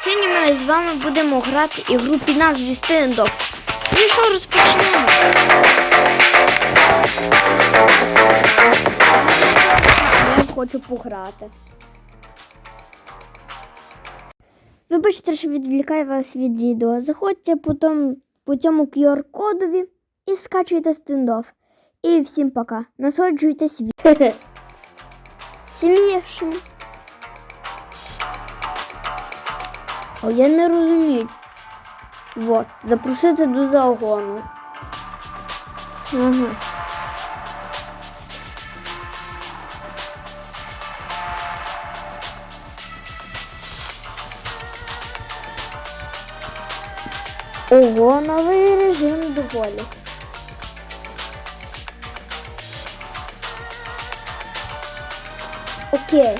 Сьогодні ми з вами будемо грати ігру під назвою Стендоф. Ну і що розпочнемо? Я хочу пограти. Вибачте, що відвлікаю вас від відео. Заходьте потім по цьому QR-кодові і скачуйте стендоф. І всім пока. Насолоджуйтесь відео. Смішно. О, я не розумію. Вот, запросити до загону. Ага. Ого, новий режим доволі. Окей.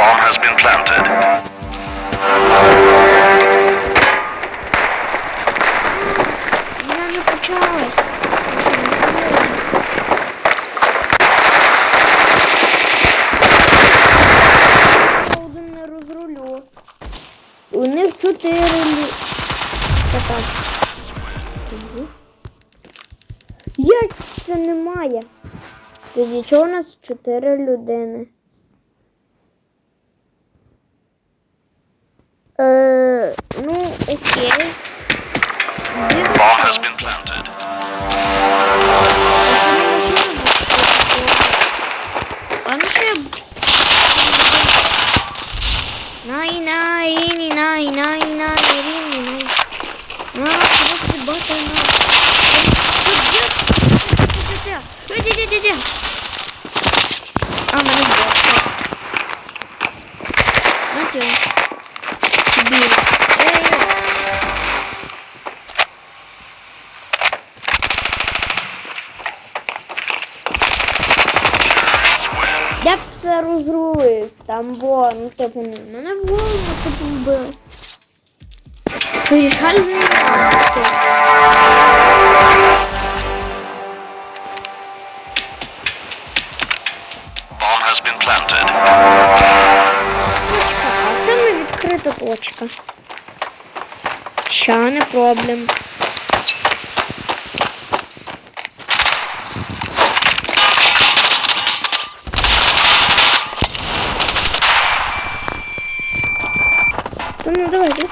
Bomb has been planted. Вона вже почалась. Я один не розрулю. У них чотири лі... Що. Як це немає? Тоді чого у нас чотири людини? Е, ну, окей. Де Bomb has ви been planted. це не можливо. А ну що я... Най, най, ріні, най, най, най, ріні, най. На, хлопці, бата, на. Де, де, де, де? А, мене бот. Ну все. Біл. Ей, Я б все розрулив, там бо, ну типу, ну, мене в голову типу вбили. Bomb has been planted. Точка, а саме відкрита точка. Ща не проблем. Та ну давай, давай.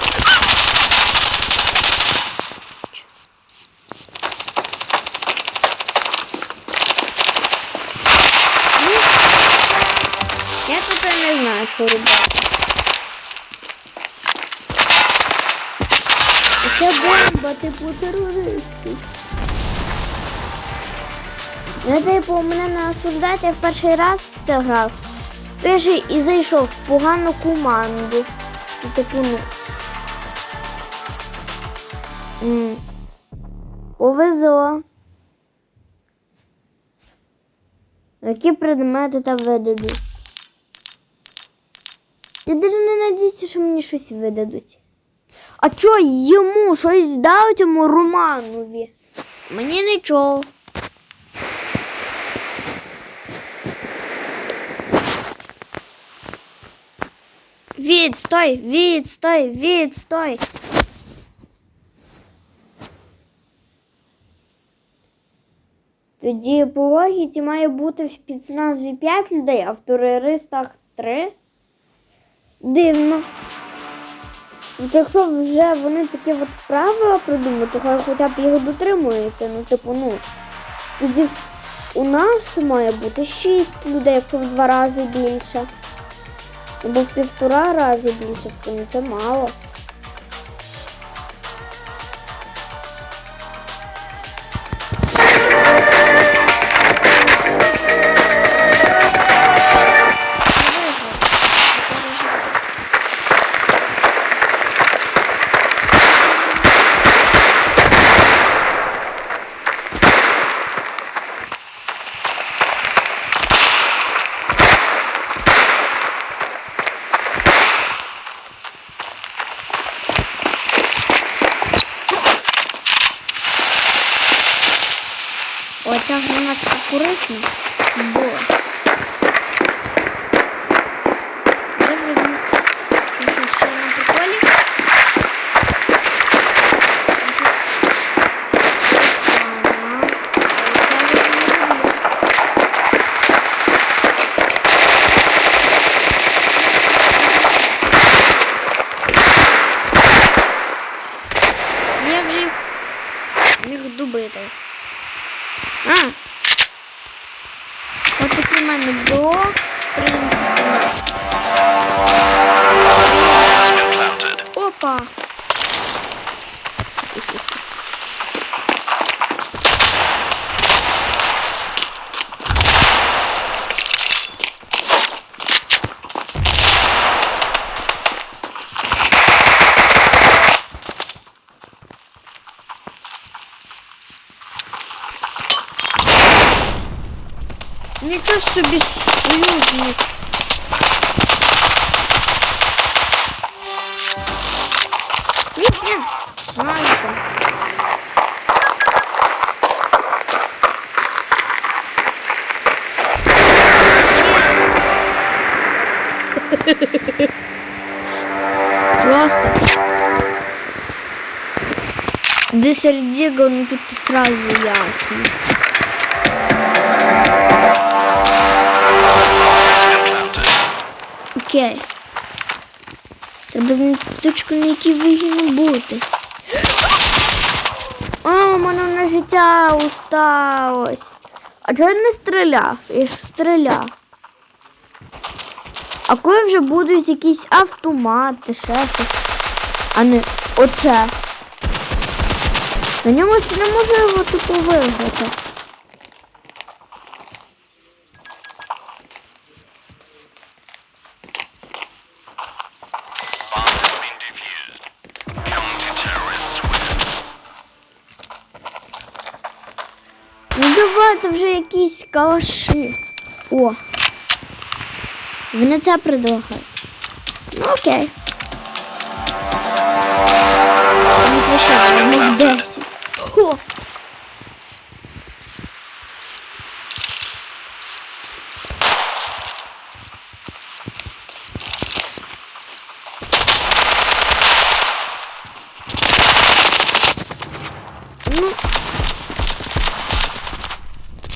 Ну, Я тут не знаю, що робити. Це бомба, типу терористи. Ну, типу, мене не осуждати, я в перший раз в це грав. Ж і зайшов в погану команду. І типу, ну. Повезло. Які предмети там видадуть? Я навіть не надіюся, що мені щось видадуть. А чо йому щось дав цьому Романові? Мені нічого. Відстой, відстой, відстой. Тоді по логіці має бути в спецназві 5 людей, а в терористах 3. Дивно. Ну, то якщо вже вони такі от правила придумали, то хай хоча б його дотримуються. Ну, типу, ну. Тоді у нас має бути 6 людей, якщо в два рази більше. Або в півтора рази більше, тому це мало. Нічого собі союзник. Ні, ні. Маленько. Просто. Десердиго, ну тут сразу ясно. Окей. Треба знайти точку, на якій вигідно бути. А, у мене на життя усталось. А чого я не стріляв? Я ж стріляв. А коли вже будуть якісь автомати, ще щось, а не оце. На ньому ще неможливо типу виграти. Давайте вже якісь калаші. О. Вони це предлагають. Ну окей.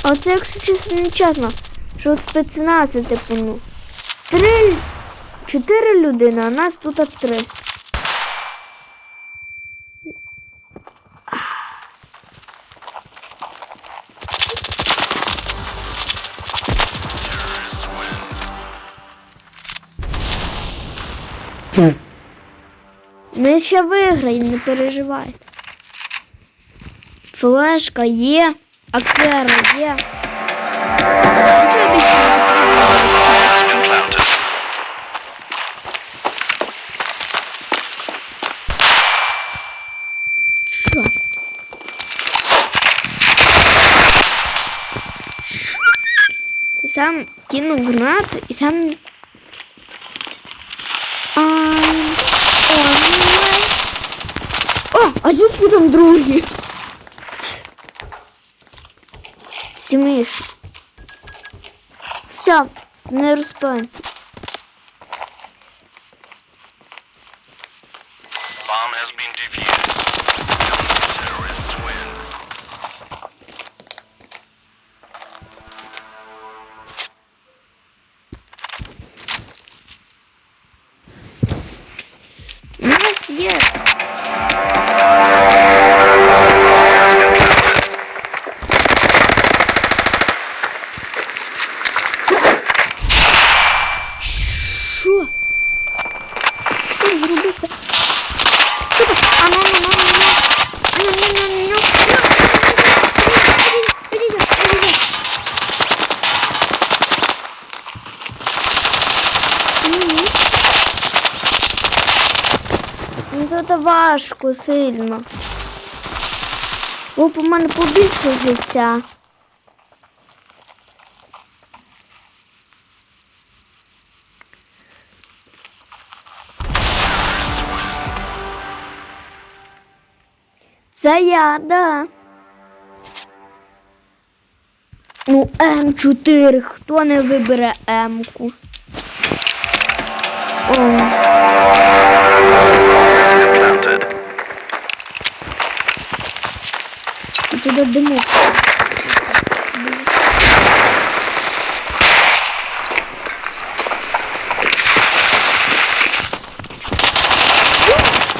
А це, якщо чесно, не чесно, що спецнази, типу, ну. Три, чотири людини, а нас тут три. Ми ще виграємо, не переживайте. Флешка є, акера є. Нічого більше не потрібно. Has been planted. Чорт. Сам кинув гранату і сам. Ай, ой. О, а звідки там другий? Сміш. Все, не розпанці. Важко сильно. Бо у мене побільше життя. Це я, да. Ну, М4, хто не вибере М-ку? О. І туди.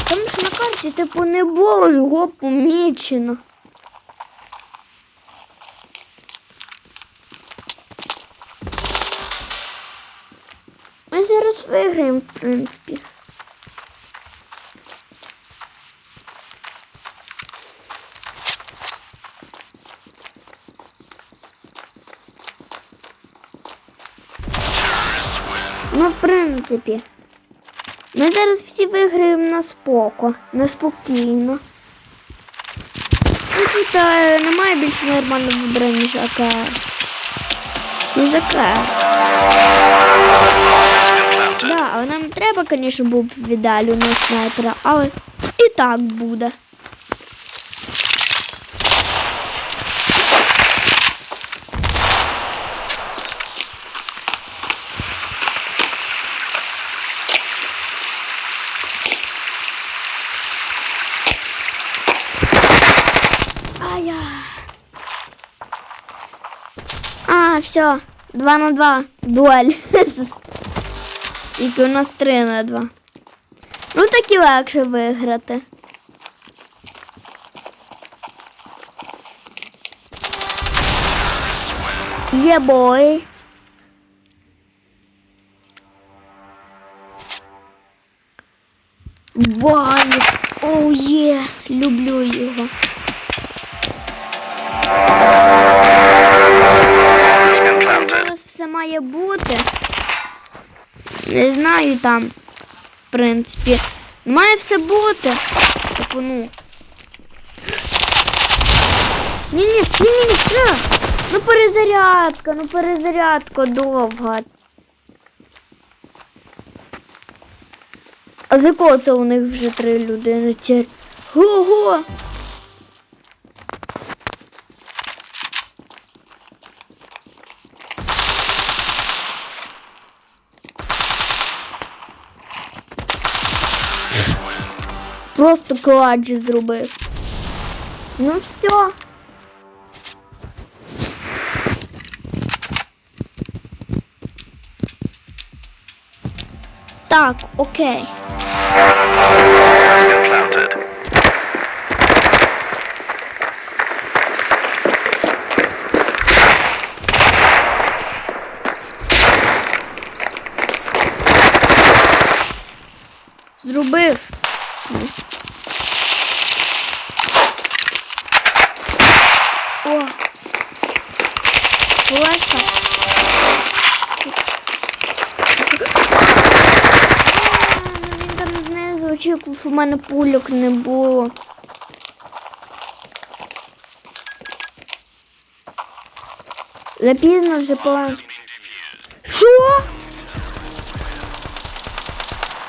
Там ж на карті типу не було його помічено. Ми зараз виграємо, в принципі. Ну, в принципі. Ми зараз всі виграємо на споко, на спокійно. Ну, тут е, немає більше нормального вибору, ніж АКР. Всі з АКР. Да, але нам треба, звісно, був в ідеалі на снайпера, але і так буде. Ая. А, все. Два на два. Дуель. Тільки у нас три на два. Ну так і легше виграти. Є бой. Валік. Оу, єс, люблю його. Не знаю там, в принципі. Має все бути. Типу, ну. Ні-ні, ні-ні, ні. Ну перезарядка, ну перезарядка довга. А за кого це у них вже три людини? Ого! Просто кладжі зробив. Ну все. Так, окей. Зробив. Пульок не було. Запізно вже план. Що?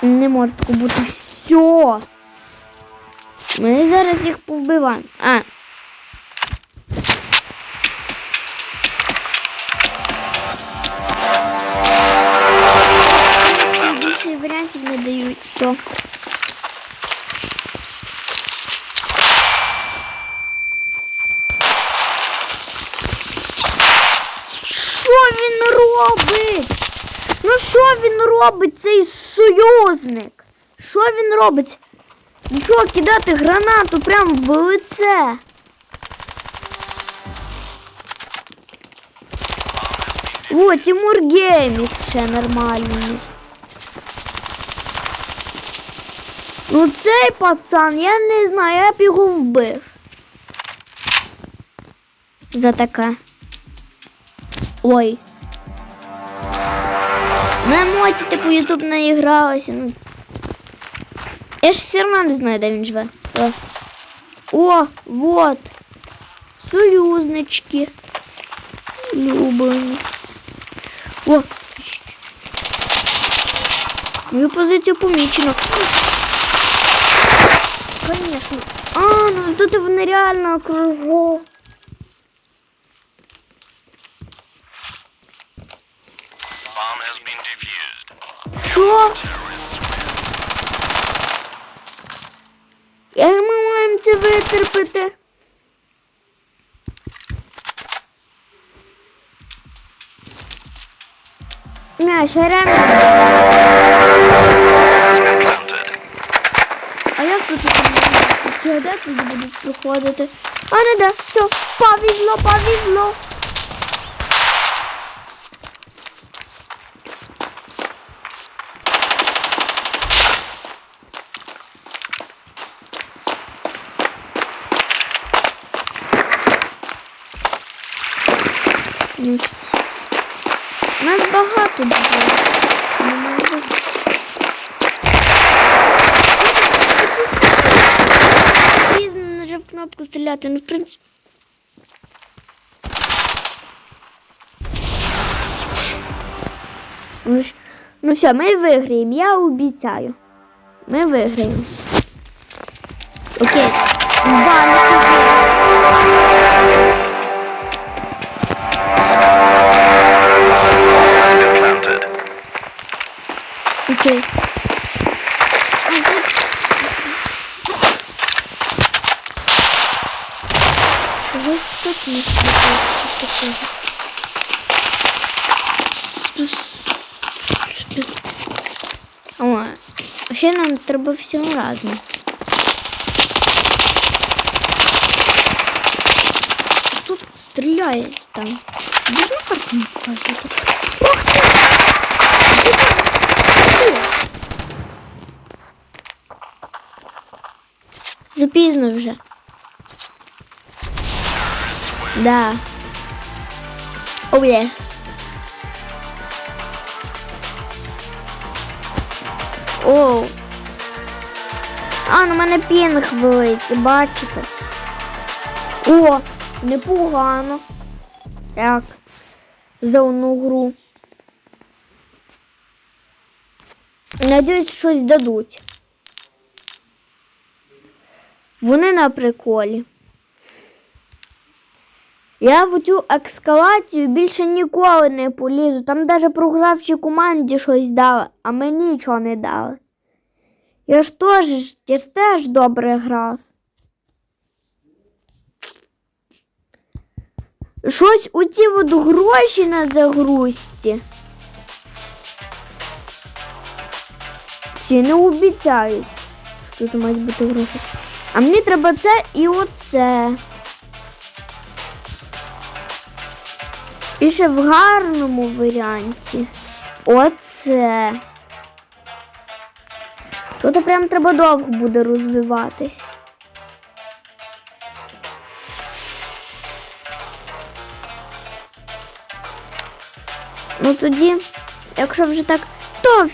Не може такого бути все. Ми зараз їх повбиваємо. А. він робить? Що, кидати гранату прямо в лице? О, Тимур Гейміс ще нормальний. Ну цей пацан, я не знаю, я б його вбив. За таке. Ой. На емоції типу Ютуб наігралася. Ну. Я ж все одно не знаю, де він живе. О, О вот. Союзнички. Любимо. О. Мою позицію помічено. Конечно. А, ну тут вони реально кругом. Planted. А як тут тут будуть проходити? А не де, все, повезло, повезло. Ну, що? Нас багато буде. Ну, може. Пізно нажав кнопку стріляти, ну в принципі. Ну, ну все, ми виграємо, я обіцяю. Ми виграємо. Окей. Окей. а ще нам треба всім разом. Тут стріляє там. Де ж на карті не показувати? Ох ти! Ой. Запізно вже. Да. О, oh, yes. Оу. А, на мене пінг великий, бачите? О, непогано. Так. За одну гру. Надіюсь, щось дадуть. Вони на приколі. Я в цю ескалацію більше ніколи не полізу. Там навіть програвчій команді щось дали, а мені нічого не дали. Я ж теж, я ж теж добре грав. Щось у ці от гроші на загрузці. Ці не обіцяють, тут мають бути гроші. А мені треба це і оце. І ще в гарному варіанті. Оце. Тут прям треба довго буде розвиватись. Ну тоді, якщо вже так, то